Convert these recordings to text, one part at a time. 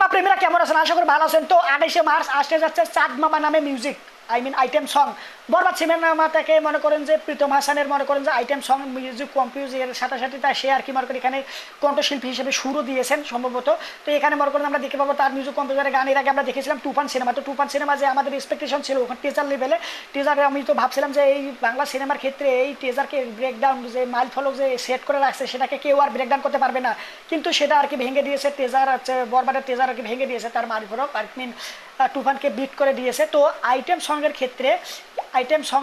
Cinema প্রেমীরা কেমন আছেন? আশা করি ভালো আছেন। তো আঠাইশে মার্চ আসতে যাচ্ছে, চাঁদ মামা নামে music I mean item song Barbaad cinema থেকে মনে করেন যে, প্রীতম হাসানের মনে করেন যে আইটেম সং মিউজিক কম্পিউজ এর সাথে সাথে তার সে আর কি মনে করেন এখানে কণ্ঠশিল্পী হিসেবে সুরও দিয়েছেন সম্ভবত। তো এখানে মনে করেন আমরা দেখতে পাবো তার মিউজিক কম্পিউটারের গান এর আগে আমরা দেখেছিলাম তুফান সিনেমা। তো তুফান সিনেমা যে আমাদের এক্সপেকটেশন ছিল, ওখানে টিজার লেভেলে টিজারে আমি তো ভাবছিলাম যে, এই বাংলা সিনেমার ক্ষেত্রে এই টিজারকে ব্রেকডাউন যে মাইল ফলক যে সেট করে রাখছে, সেটাকে কেউ আর ব্রেকডাউন করতে পারবে না। কিন্তু সেটা আর কি ভেঙে দিয়েছে টেজার হচ্ছে বরবাদের টেজার আর কি ভেঙে দিয়েছে, তার মাইল ফলক। আর মিন টুফানকে বিট করে দিয়েছে। তো আইটেম সঙ্গের ক্ষেত্রে আইটেম সং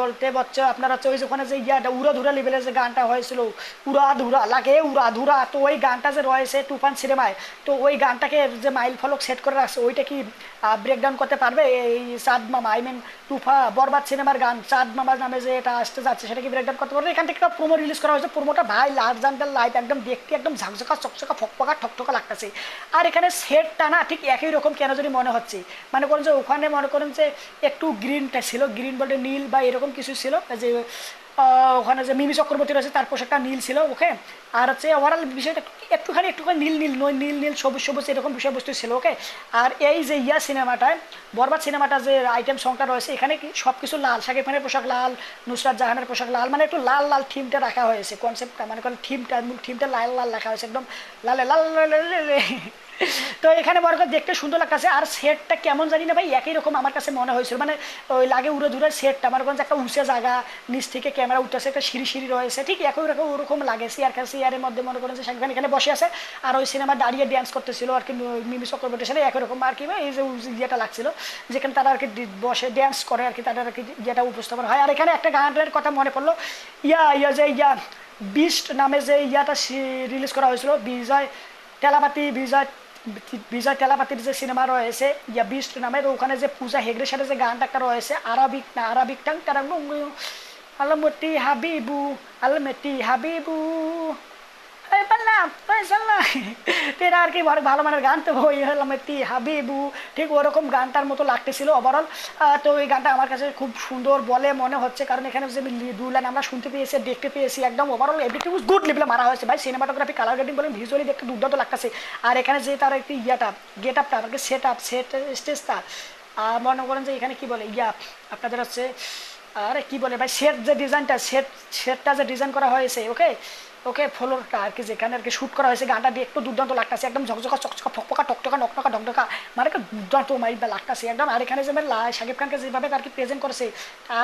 বলতে হচ্ছে আপনারা হচ্ছে ওখানে যে ইয়াটা উড়া ধুরা লেভেলের যে গানটা হয়েছিল, উড়া ধুরা, লাগে উড়া ধুরা, তো ওই গানটা যে রয়েছে তুফান সিনেমায়, তো ওই গানটাকে যে মাইল ফলক সেট করে রাখছে, ওইটা কি ব্রেকডাউন করতে পারবে? এই চাঁদ মামা আই মিন তুফা, বরবাদ সিনেমার গান চাঁদ মামার নামে যে এটা আসতে যাচ্ছে, সেটা কি ব্রেকডাউন করতে পারবে? এখান থেকে একটা প্রোমো রিলিজ করা হয়েছে প্রোমোটা ভাই লাভ জানটার লাইভ একদম দেখতে একদম ঝাকঝকা, চকচকা, ফকফকা, ঠকঠকা লাগতেছে। আর এখানে সেটটা না ঠিক একই রকম কেন যদি মনে হচ্ছে। মানে করেন যে ওখানে মনে করেন যে একটু গ্রিনটা ছিল গ্রিন বলতে নীল বা এরকম কিছু ছিল যে ওখানে যে মিমি চক্রবর্তী রয়েছে তার পোশাকটা নীল ছিল ওকে আর হচ্ছে ওভারঅল বিষয়টা একটুখানি একটুখানি নীল নীল নয় নীল নীল সবুজ সবুজ এরকম বিষয়বস্তু ছিল ওকে আর এই যে ইয়া সিনেমাটায় বরবাদ সিনেমাটা যে আইটেম সংটা রয়েছে এখানে সব কিছু লাল শাকিব খানের পোশাক লাল নুসরাত জাহানের পোশাক লাল মানে একটু লাল লাল থিমটা রাখা হয়েছে কনসেপ্টটা মানে থিমটা থিমটা লাল লাল রাখা হয়েছে একদম লাল লাল। তো এখানে বড় করে দেখতে সুন্দর লাগতেছে। আর সেটটা কেমন জানি না ভাই, একই রকম আমার কাছে মনে হয়েছিল। মানে ওই লাগে উড়ে ধুরে সেটটা আমার কাছে একটা উঁচে জায়গা, নিচ থেকে ক্যামেরা উঠতেছে, একটা সিঁড়ি সিঁড়ি রয়েছে, ঠিক একই রকম ওরকম লাগে সিয়ার কাছে সিয়ারের মধ্যে মনে করেন যে শাকিব খান এখানে বসে আছে। আর ওই সিনেমা দাঁড়িয়ে ড্যান্স করতেছিল, আর কি মিমি চক্রবর্তীর সাথে একই রকম আর কি এই যে ইয়েটা লাগছিল, যেখানে তারা আর কি বসে ড্যান্স করে আর কি, তাদের আর কি ইয়েটা উপস্থাপন হয়। আর এখানে একটা গানের কথা মনে পড়ল, ইয়া ইয়া যে ইয়া বিস্ট নামে যে ইয়াটা রিলিজ করা হয়েছিল, বিজয়, তেলাপাতি বিজয় বিজয় তেলাপাতির যে সিনেমা রয়েছে, ইয়া বিস্ট নামের ওখানে যে পূজা হেগড়ের সাথে যে গানটা রয়েছে, আরবিক না, আরবিক টাং তারা আলমতি হাবিবু আলমতি হাবিবু। ওই তেরা আর কি ভালো মানের গান তো ওই হলাম তি হাবিবু ঠিক ওরকম গানটার মতো লাগতেছিল ওভারঅল তো এই গানটা আমার কাছে খুব সুন্দর বলে মনে হচ্ছে কারণ এখানে যে দু লাইন আমরা শুনতে পেয়েছি দেখতে পেয়েছি একদম ওভারঅল এভরিথিং গুড লেভেলে মারা হয়েছে ভাই সিনেমাটোগ্রাফি কালার গ্রেডিং বলেন ভিজুয়ালি দেখতে দুর্দান্ত লাগতেছে আর এখানে যে তার একটি ইয়াটা গেট আপটা আর কি সেট আপ সেট স্টেজটা মনে করেন যে এখানে কি বলে ইয়া আপনাদের হচ্ছে আরে কি বলে ভাই সেট যে ডিজাইনটা সেট সেটটা যে ডিজাইন করা হয়েছে ওকে ওকে ফ্লোরটা আর কি, যেখানে আর কি শ্যুট করা হয়েছে, গানটা দিয়ে একটু দুর্দান্ত লাগতেছে, একদম ঝকঝকা, চকচকা, ফকফকা, টকটকা, নকটকা ঢকঢকা মানে একটা দুর্দান্ত মাইবা লাগতেছে, একদম। আর এখানে যে শাকিব খানকে যেভাবে আর কি প্রেজেন্ট করেছে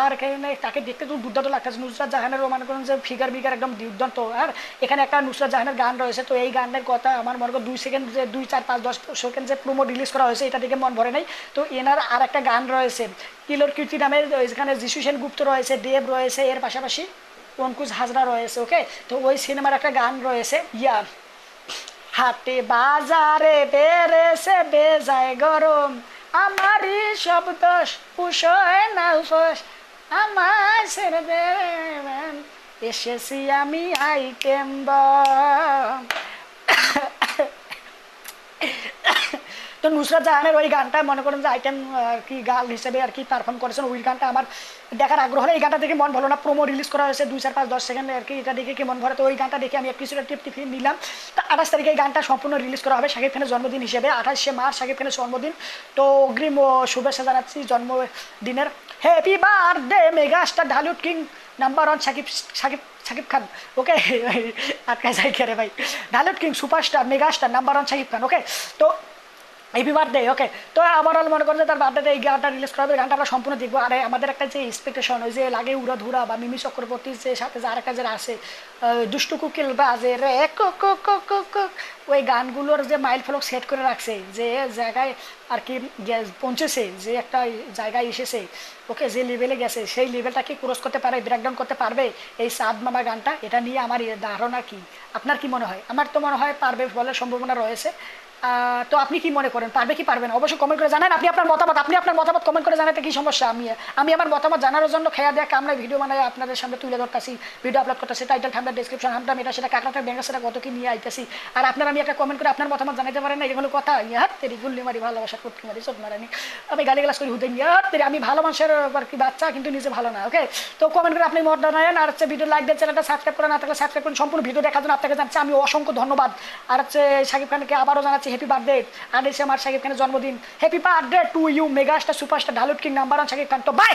আর এখানে তাকে দেখতে তো দুর্দান্ত লাগতেছে। নুসরাত জাহানেরও মনে করেন যে ফিগার বিগার একদম দুর্দান্ত। আর এখানে একটা নুসরাত জাহানের গান রয়েছে, তো এই গানের কথা আমার মনে করেন দুই সেকেন্ড যে দুই, চার, পাঁচ, দশ সেকেন্ড যে প্রোমো রিলিজ করা হয়েছে, এটা দেখে মন ভরে নাই। তো এনার আর একটা গান রয়েছে, কিলোর কীর্তি নামের এখানে যিশু সেন গুপ্ত রয়েছে, দেব রয়েছে, এর পাশাপাশি অঙ্কুশ হাজরা রয়েছে ওকে তো ওই সিনেমার একটা গান রয়েছে, ইয়া। হাটে বাজারে বেড়েছে বেজায় গরম, আমারই সব দোষ উষয় না আমার ছেড়ে এসেছি আমি আইটেম তো নুসরাত জাহানের ওই গানটা, মনে করেন যে আইটেম আর কি গান হিসেবে আর কি পারফর্ম করেছেন, ওই গানটা আমার দেখার আগ্রহ এই গানটা দেখে মন ভালো না প্রোমো রিলিজ করা হয়েছে দুই চার পাঁচ দশ সেকেন্ড আর কি, এটা দেখে কি মন ভরে। তো ওই গানটা দেখে আমি কিছুটা টিপ টিপ নিলাম। তো আঠাশ তারিখে এই গানটা সম্পূর্ণ রিলিজ করা হবে, শাকিব খানের জন্মদিন হিসেবে, আঠাশে মার্চ শাকিব খানের জন্মদিন। তো অগ্রিম শুভেচ্ছা জানাচ্ছি জন্মদিনের। Happy birthday megastar Dhallywood king number one Shakib Shakib Shakib Khan okay আটকায় যাই কে রে ভাই। Dhallywood king superstar megastar number one Shakib Khan okay তো হ্যাপি বার্থডে ওকে তো ওভারঅল মনে করেন যে তার বার্থডে এই গানটা রিলিজ করা হবে গানটা আমরা সম্পূর্ণ দেখব। আর আমাদের একটা যে এক্সপেকটেশন ওই যে লাগে উড়া ধুরা বা মিমি চক্রবর্তীর যে সাথে যে আরেকটা যে আছে দুষ্টু কুকিল রে, কো কো কো ওই গানগুলোর যে মাইল ফলক সেট করে রাখছে, যে জায়গায় আর কি পৌঁছেছে, যে একটা জায়গায় এসেছে ওকে যে লেভেলে গেছে, সেই লেভেলটা কি ক্রস করতে পারে ব্রেকডাউন করতে পারবে? এই সাদ মামা গানটা, এটা নিয়ে আমার ধারণা কি? আপনার কি মনে হয়? আমার তো মনে হয় পারবে বলার সম্ভাবনা রয়েছে। তো আপনি কি মনে করেন? পারবে কি পারবে না? অবশ্যই কমেন্ট করে জানান। আপনি আপনার মতামত, আপনি আপনার মতামত কমেন্ট করে জানাতে কি সমস্যা? আমি আমি আমার মতামত জানার জন্য খেয়া দেয়া কামরা ভিডিও বানাই আপনাদের সামনে তুলে ধরতেছি ভিডিও আপলোড করতেছি। টাইটেল থামটা ডিসক্রিপশন হামটা এটা সেটা কাকড়াটা ব্যাঙ্গা সেটা কত কি নিয়ে আইতেছি। আর আপনারা আমি একটা কমেন্ট করে আপনার মতামত জানাতে পারেন না এগুলো কথা। ইয়ার তেরি গুল্লি মারি ভালোবাসা করতে মারি সব মারানি। আমি গালি গালাস করি হুদে ইয়ার তেরি আমি ভালো মানুষের আর কি বাচ্চা, কিন্তু নিজে ভালো না ওকে তো কমেন্ট করে আপনি মত জানায়েন আর হচ্ছে ভিডিও লাইক দেন চ্যানেলটা সাবস্ক্রাইব করে না থাকলে সাবস্ক্রাইব করুন। সম্পূর্ণ ভিডিও দেখার জন্য আপনাকে জানাচ্ছি, আমি অসংখ্য ধন্যবাদ। আর হচ্ছে শাকিব খানকে আবারও জানাচ্ছি হ্যাপি বার্থডে আদেশ আমার শাকিব খানের জন্মদিন. Happy birthday to you megastar superstar Dhallywood king number one Shakib Khan তো বাই